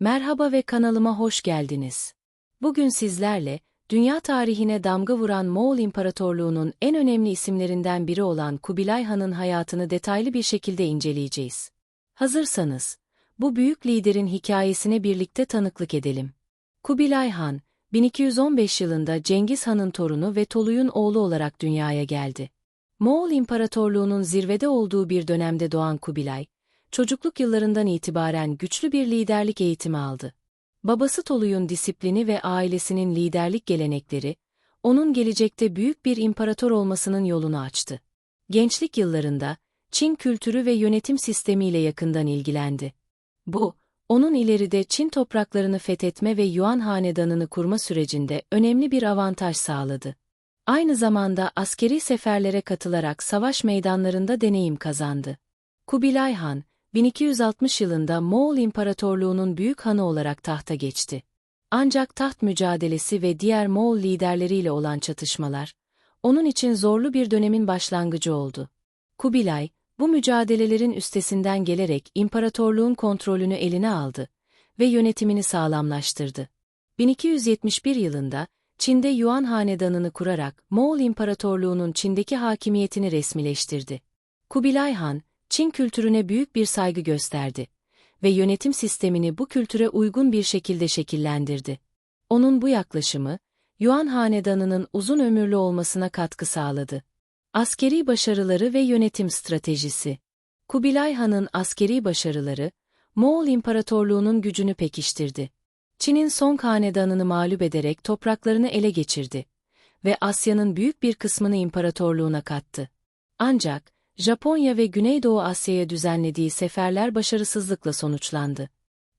Merhaba ve kanalıma hoş geldiniz. Bugün sizlerle, dünya tarihine damga vuran Moğol İmparatorluğu'nun en önemli isimlerinden biri olan Kubilay Han'ın hayatını detaylı bir şekilde inceleyeceğiz. Hazırsanız, bu büyük liderin hikayesine birlikte tanıklık edelim. Kubilay Han, 1215 yılında Cengiz Han'ın torunu ve Toluy'un oğlu olarak dünyaya geldi. Moğol İmparatorluğu'nun zirvede olduğu bir dönemde doğan Kubilay, çocukluk yıllarından itibaren güçlü bir liderlik eğitimi aldı. Babası Toluy'un disiplini ve ailesinin liderlik gelenekleri, onun gelecekte büyük bir imparator olmasının yolunu açtı. Gençlik yıllarında, Çin kültürü ve yönetim sistemiyle yakından ilgilendi. Bu, onun ileride Çin topraklarını fethetme ve Yuan hanedanını kurma sürecinde önemli bir avantaj sağladı. Aynı zamanda askeri seferlere katılarak savaş meydanlarında deneyim kazandı. Kubilay Han, 1260 yılında Moğol İmparatorluğu'nun büyük hanı olarak tahta geçti. Ancak taht mücadelesi ve diğer Moğol liderleriyle olan çatışmalar, onun için zorlu bir dönemin başlangıcı oldu. Kubilay, bu mücadelelerin üstesinden gelerek imparatorluğun kontrolünü eline aldı ve yönetimini sağlamlaştırdı. 1271 yılında, Çin'de Yuan Hanedanı'nı kurarak Moğol İmparatorluğu'nun Çin'deki hakimiyetini resmileştirdi. Kubilay Han, Çin kültürüne büyük bir saygı gösterdi ve yönetim sistemini bu kültüre uygun bir şekilde şekillendirdi. Onun bu yaklaşımı, Yuan Hanedanı'nın uzun ömürlü olmasına katkı sağladı. Askeri başarıları ve yönetim stratejisi Kubilay Han'ın askeri başarıları, Moğol İmparatorluğu'nun gücünü pekiştirdi. Çin'in Song Hanedanı'nı mağlup ederek topraklarını ele geçirdi ve Asya'nın büyük bir kısmını imparatorluğuna kattı. Ancak, Japonya ve Güneydoğu Asya'ya düzenlediği seferler başarısızlıkla sonuçlandı.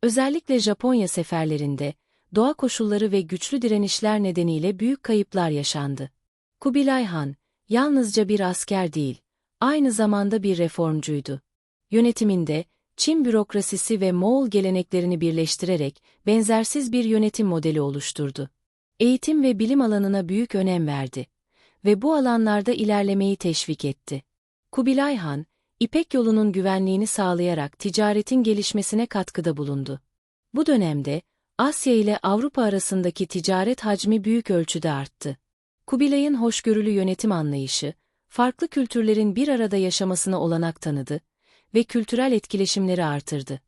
Özellikle Japonya seferlerinde, doğa koşulları ve güçlü direnişler nedeniyle büyük kayıplar yaşandı. Kubilay Han, yalnızca bir asker değil, aynı zamanda bir reformcuydu. Yönetiminde, Çin bürokrasisi ve Moğol geleneklerini birleştirerek benzersiz bir yönetim modeli oluşturdu. Eğitim ve bilim alanına büyük önem verdi ve bu alanlarda ilerlemeyi teşvik etti. Kubilay Han, İpek yolunun güvenliğini sağlayarak ticaretin gelişmesine katkıda bulundu. Bu dönemde, Asya ile Avrupa arasındaki ticaret hacmi büyük ölçüde arttı. Kubilay'ın hoşgörülü yönetim anlayışı, farklı kültürlerin bir arada yaşamasına olanak tanıdı ve kültürel etkileşimleri artırdı.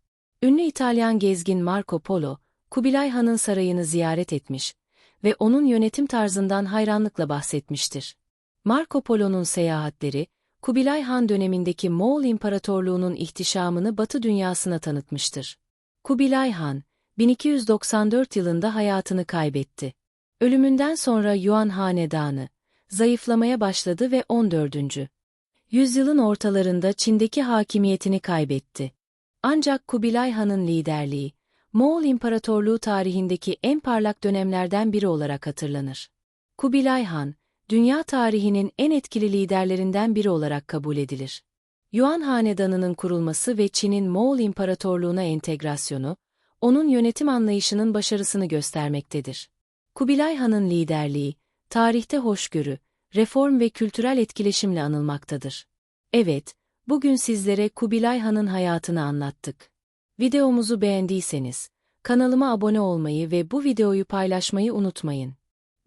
Ünlü İtalyan gezgin Marco Polo, Kubilay Han'ın sarayını ziyaret etmiş ve onun yönetim tarzından hayranlıkla bahsetmiştir. Marco Polo'nun seyahatleri, Kubilay Han dönemindeki Moğol İmparatorluğu'nun ihtişamını Batı dünyasına tanıtmıştır. Kubilay Han, 1294 yılında hayatını kaybetti. Ölümünden sonra Yuan Hanedanı, zayıflamaya başladı ve 14. yüzyılın ortalarında Çin'deki hakimiyetini kaybetti. Ancak Kubilay Han'ın liderliği, Moğol İmparatorluğu tarihindeki en parlak dönemlerden biri olarak hatırlanır. Kubilay Han, dünya tarihinin en etkili liderlerinden biri olarak kabul edilir. Yuan Hanedanı'nın kurulması ve Çin'in Moğol İmparatorluğu'na entegrasyonu, onun yönetim anlayışının başarısını göstermektedir. Kubilay Han'ın liderliği, tarihte hoşgörü, reform ve kültürel etkileşimle anılmaktadır. Evet, bugün sizlere Kubilay Han'ın hayatını anlattık. Videomuzu beğendiyseniz, kanalıma abone olmayı ve bu videoyu paylaşmayı unutmayın.